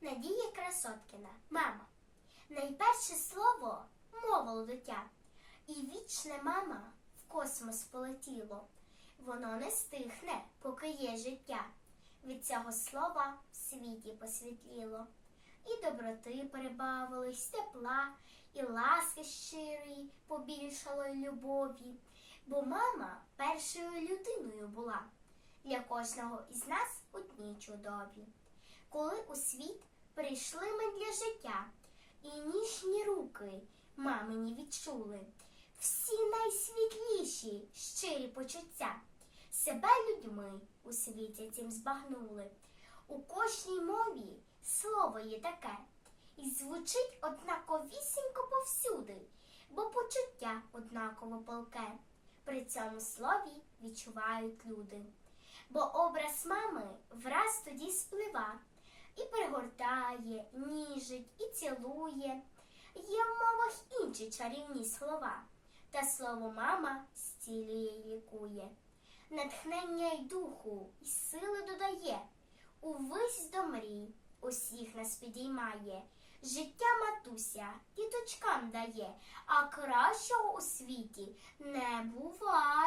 Надія Красоткіна, мама. Найперше слово мовило дитя, і вічне мама в космос полетіло. Воно не стихне, поки є життя. Від цього слова в світі посвітліло. І доброти перебавились, тепла, і ласки щирої побільшало й любові. Бо мама першою людиною була для кожного із нас одні чудові. Коли у світ прийшли ми для життя, і ніжні руки мамині відчули, всі найсвітліші щирі почуття, себе людьми у світі цим збагнули. У кожній мові слово є таке, і звучить однаковісінько повсюди, бо почуття однаково палке. При цьому слові відчувають люди. Бо образ мами враз тоді сплива і пригортає, ніжить і цілує. Є в мовах інші чарівні слова, та слово мама зцілює й лікує. Натхнення й духу, і сили додає, увесь до мрій усіх нас підіймає. Життя матуся діточкам дає, а кращого у світі не буває.